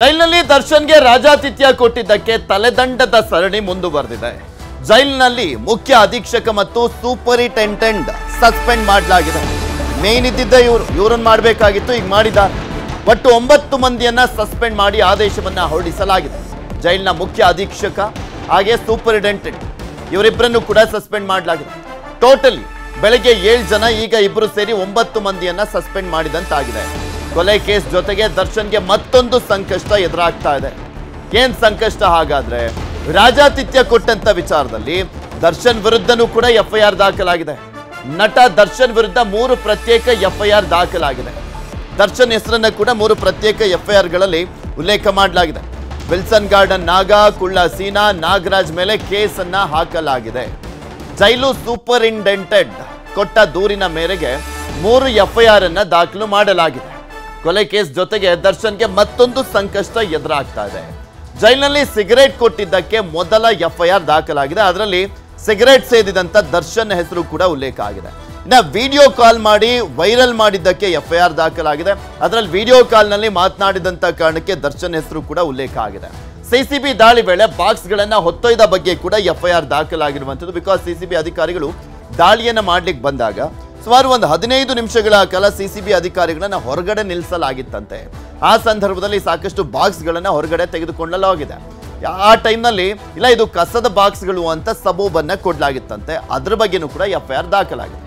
ಜೈಲಿನಲ್ಲಿ ದರ್ಶನ್ಗೆ ರಾಜಾತಿಥ್ಯ ಕೊಟ್ಟಿದ್ದಕ್ಕೆ ತಲೆದಂಡದ ಸರಣಿ ಮುಂದುವರೆದಿದೆ. ಜೈಲ್ನಲ್ಲಿ ಮುಖ್ಯ ಅಧೀಕ್ಷಕ ಮತ್ತು ಸೂಪರಿಂಟೆಂಡೆಂಟ್ ಸಸ್ಪೆಂಡ್ ಮಾಡಲಾಗಿದೆ. ಮೇನ್ ಇದ್ದಿದ್ದ ಇವರು, ಇವರನ್ನ ಮಾಡಬೇಕಾಗಿತ್ತು, ಈಗ ಮಾಡಿದ. ಒಟ್ಟು ಒಂಬತ್ತು ಮಂದಿಯನ್ನ ಸಸ್ಪೆಂಡ್ ಮಾಡಿ ಆದೇಶವನ್ನ ಹೊರಡಿಸಲಾಗಿದೆ. ಜೈಲಿನ ಮುಖ್ಯ ಅಧೀಕ್ಷಕ ಹಾಗೆ ಸೂಪರಿಂಟೆಂಡೆಂಟ್ ಇವರಿಬ್ಬರನ್ನು ಕೂಡ ಸಸ್ಪೆಂಡ್ ಮಾಡಲಾಗಿದೆ. ಟೋಟಲಿ ಬೆಳಗ್ಗೆ ಏಳು ಜನ, ಈಗ ಇಬ್ಬರು ಸೇರಿ ಒಂಬತ್ತು ಮಂದಿಯನ್ನ ಸಸ್ಪೆಂಡ್ ಮಾಡಿದಂತಾಗಿದೆ. ಕೊಲೆ ಕೇಸ್ ಜೊತೆಗೆ ದರ್ಶನ್ಗೆ ಮತ್ತೊಂದು ಸಂಕಷ್ಟ ಎದುರಾಗ್ತಾ ಇದೆ. ಏನ್ ಸಂಕಷ್ಟ ಹಾಗಾದ್ರೆ? ರಾಜಾತಿಥ್ಯ ಕೊಟ್ಟಂತ ವಿಚಾರದಲ್ಲಿ ದರ್ಶನ್ ವಿರುದ್ಧನೂ ಕೂಡ ಎಫ್ಐಆರ್ ದಾಖಲಾಗಿದೆ. ನಟ ದರ್ಶನ್ ವಿರುದ್ಧ ಮೂರು ಪ್ರತ್ಯೇಕ ಎಫ್ಐಆರ್ ದಾಖಲಾಗಿದೆ. ದರ್ಶನ್ ಹೆಸರನ್ನ ಕೂಡ ಮೂರು ಪ್ರತ್ಯೇಕ ಎಫ್ಐಆರ್ಗಳಲ್ಲಿ ಉಲ್ಲೇಖ ಮಾಡಲಾಗಿದೆ. ವಿಲ್ಸನ್ ಗಾರ್ಡನ್ ನಾಗ, ಕುಳ್ಳ ಸೀನಾ, ನಾಗರಾಜ್ ಮೇಲೆ ಕೇಸನ್ನ ಹಾಕಲಾಗಿದೆ. ಜೈಲು ಸೂಪರಿಂಟೆಂಡೆಂಟ್ ಕೊಟ್ಟ ದೂರಿನ ಮೇರೆಗೆ ಮೂರು ಎಫ್ಐಆರ್ ಅನ್ನ ದಾಖಲು ಮಾಡಲಾಗಿದೆ. ಕೊಲೆ ಕೇಸ್ ಜೊತೆಗೆ ದರ್ಶನ್ಗೆ ಮತ್ತೊಂದು ಸಂಕಷ್ಟ ಎದುರಾಗ್ತಾ ಇದೆ. ಜೈಲಿನಲ್ಲಿ ಸಿಗರೇಟ್ ಕೊಟ್ಟಿದ್ದಕ್ಕೆ ಮೊದಲ ಎಫ್ಐಆರ್ ದಾಖಲಾಗಿದೆ. ಅದರಲ್ಲಿ ಸಿಗರೇಟ್ ಸೇದಿದಂತ ದರ್ಶನ್ ಹೆಸರು ಕೂಡ ಉಲ್ಲೇಖ ಆಗಿದೆ. ಇನ್ನ ವಿಡಿಯೋ ಕಾಲ್ ಮಾಡಿ ವೈರಲ್ ಮಾಡಿದ್ದಕ್ಕೆ ಎಫ್ಐಆರ್ ದಾಖಲಾಗಿದೆ. ಅದರಲ್ಲಿ ವಿಡಿಯೋ ಕಾಲ್ನಲ್ಲಿ ಮಾತನಾಡಿದಂತ ಕಾರಣಕ್ಕೆ ದರ್ಶನ್ ಹೆಸರು ಕೂಡ ಉಲ್ಲೇಖ ಆಗಿದೆ. ಸಿಸಿಬಿ ದಾಳಿ ವೇಳೆ ಬಾಕ್ಸ್ಗಳನ್ನು ಹೊತ್ತೊಯ್ದ ಬಗ್ಗೆ ಕೂಡ ಎಫ್ಐಆರ್ ದಾಖಲಾಗಿರುವಂಥದ್ದು. ಬಿಕಾಸ್ ಸಿಸಿಬಿ ಅಧಿಕಾರಿಗಳು ದಾಳಿಯನ್ನ ಮಾಡ್ಲಿಕ್ಕೆ ಬಂದಾಗ ಸುಮಾರು ಒಂದು ಹದಿನೈದು ನಿಮಿಷಗಳ ಕಾಲ ಸಿಸಿಬಿ ಅಧಿಕಾರಿಗಳನ್ನ ಹೊರಗಡೆ ನಿಲ್ಲಿಸಲಾಗಿತ್ತಂತೆ ಆ ಸಂದರ್ಭದಲ್ಲಿ ಸಾಕಷ್ಟು ಬಾಕ್ಸ್ಗಳನ್ನ ಹೊರಗಡೆ ತೆಗೆದುಕೊಳ್ಳಲಾಗಿದೆ. ಆ ಟೈಮ್ನಲ್ಲಿ ಇಲ್ಲ ಇದು ಕಸದ ಬಾಕ್ಸ್ಗಳು ಅಂತ ಸಬೂಬನ್ನ ಕೊಡಲಾಗಿತ್ತಂತೆ. ಅದ್ರ ಬಗ್ಗೆನೂ ಕೂಡ ಎಫ್ಐಆರ್ ದಾಖಲಾಗಿದೆ.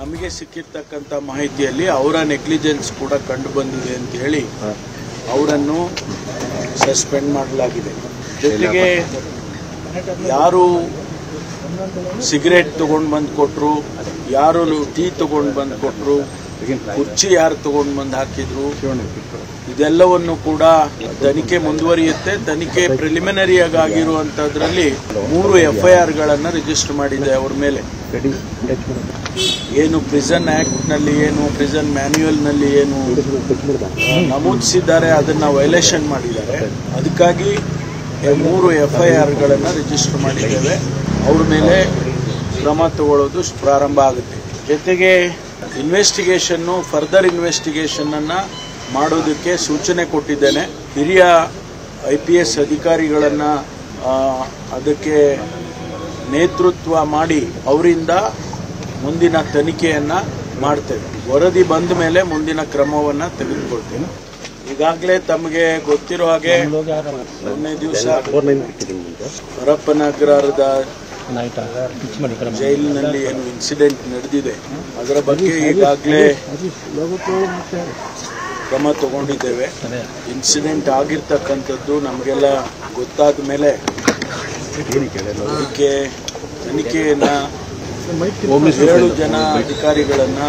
ನಮಗೆ ಸಿಕ್ಕಿರ್ತಕ್ಕಂಥ ಮಾಹಿತಿಯಲ್ಲಿ ಅವರ ನೆಗ್ಲಿಜೆನ್ಸ್ ಕೂಡ ಕಂಡು ಬಂದಿದೆ ಅಂತ ಹೇಳಿ ಅವರನ್ನು ಸಸ್ಪೆಂಡ್ ಮಾಡಲಾಗಿದೆ. ಜೊತೆಗೆ ಯಾರು ಸಿಗರೇಟ್ ತೊಗೊಂಡು ಬಂದು ಕೊಟ್ರು ಯಾರು ಟೀ ತೊಗೊಂಡು ಬಂದು ಕೊಟ್ರು, ಕುರ್ಚಿ ಯಾರು ತಗೊಂಡು ಬಂದು ಹಾಕಿದ್ರು, ಇದೆಲ್ಲವನ್ನು ಕೂಡ ತನಿಖೆ ಮುಂದುವರಿಯುತ್ತೆ. ತನಿಖೆ ಪ್ರಿಲಿಮಿನರಿ ಆಗಿ ಆಗಿರುವಂತದ್ರಲ್ಲಿ ಮೂರು ಎಫ್ಐಆರ್ ಗಳನ್ನ ರಿಜಿಸ್ಟರ್ ಮಾಡಿದೆ ಅವ್ರ ಮೇಲೆ. ಏನು ಪ್ರಿಸನ್ ಆಕ್ಟ್ನಲ್ಲಿ ಏನು ಪ್ರಿಸನ್ ಮ್ಯಾನ್ಯುಯಲ್ನಲ್ಲಿ ಏನು, ನಮೂದಿಸಿದ್ದಾರೆ, ಅದನ್ನ ವೈಲೇಷನ್ ಮಾಡಿದ್ದಾರೆ. ಅದಕ್ಕಾಗಿ ಮೂರು ಎಫ್ಐಆರ್ ಗಳನ್ನ ರಿಜಿಸ್ಟರ್ ಮಾಡಿದ್ದೇವೆ. ಅವ್ರ ಮೇಲೆ ಕ್ರಮ ತಗೊಳ್ಳೋದು ಪ್ರಾರಂಭ ಆಗುತ್ತೆ. ಜೊತೆಗೆ ಇನ್ವೆಸ್ಟಿಗೇಷನ್ನು ಫರ್ದರ್ ಇನ್ವೆಸ್ಟಿಗೇಷನ್ ಅನ್ನ ಮಾಡೋದಕ್ಕೆ ಸೂಚನೆ ಕೊಟ್ಟಿದ್ದೇನೆ. ಹಿರಿಯ ಐ ಪಿ ಎಸ್ ಅಧಿಕಾರಿಗಳನ್ನ ಅದಕ್ಕೆ ನೇತೃತ್ವ ಮಾಡಿ ಅವರಿಂದ ಮುಂದಿನ ತನಿಖೆಯನ್ನ ಮಾಡ್ತೇವೆ. ವರದಿ ಬಂದ ಮೇಲೆ ಮುಂದಿನ ಕ್ರಮವನ್ನ ತೆಗೆದುಕೊಳ್ತೇವೆ ಈಗಾಗಲೇ ತಮಗೆ ಗೊತ್ತಿರೋ ಹಾಗೆ ಮೊನ್ನೆ ದಿವಸ ಹರಪ್ಪನಗರದ ಜೈಲಿನಲ್ಲಿ ಏನು ಇನ್ಸಿಡೆಂಟ್ ನಡೆದಿದೆ. ಅದರ ಬಗ್ಗೆ ಈಗಾಗಲೇ ಕ್ರಮ ತಗೊಂಡಿದ್ದೇವೆ. ಇನ್ಸಿಡೆಂಟ್ ಆಗಿರ್ತಕ್ಕಂಥದ್ದು ನಮಗೆಲ್ಲ ಗೊತ್ತಾದ ಮೇಲೆ ಅದಕ್ಕೆ ತನಿಖೆಯನ್ನ ಏಳು ಜನ ಅಧಿಕಾರಿಗಳನ್ನ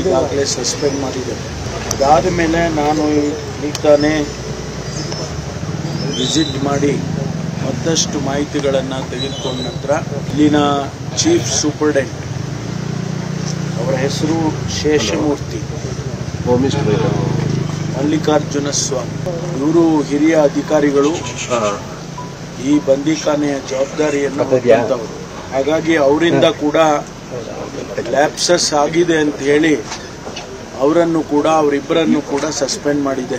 ಈಗಾಗಲೇ ಸಸ್ಪೆಂಡ್ ಮಾಡಿದ್ದೇವೆ ಅದಾದ ಮೇಲೆ ನಾನು ಈಗ ತಾನೇ ವಿಸಿಟ್ ಮಾಡಿ ಮತ್ತಷ್ಟು ಮಾಹಿತಿಗಳನ್ನು ತೆಗೆದುಕೊಂಡ ನಂತರ ಇಲ್ಲಿನ ಚೀಫ್ ಸೂಪರ್ಡೆಂಟ್ ಅವರ ಹೆಸರು ಶೇಷಮೂರ್ತಿ. ಮಲ್ಲಿಕಾರ್ಜುನ ಸ್ವಾಮಿ. ಇವರು ಹಿರಿಯ ಅಧಿಕಾರಿಗಳು. ಈ ಬಂದಿಖಾನೆಯ ಜವಾಬ್ದಾರಿಯನ್ನು ಹಾಗಾಗಿ ಅವರಿಂದ ಕೂಡ ಲ್ಯಾಪ್ಸಸ್ ಆಗಿದೆ ಅಂತ ಹೇಳಿ ಅವರನ್ನು ಕೂಡ ಅವರಿಬ್ಬರನ್ನು ಕೂಡ ಸಸ್ಪೆಂಡ್ ಮಾಡಿದೆ.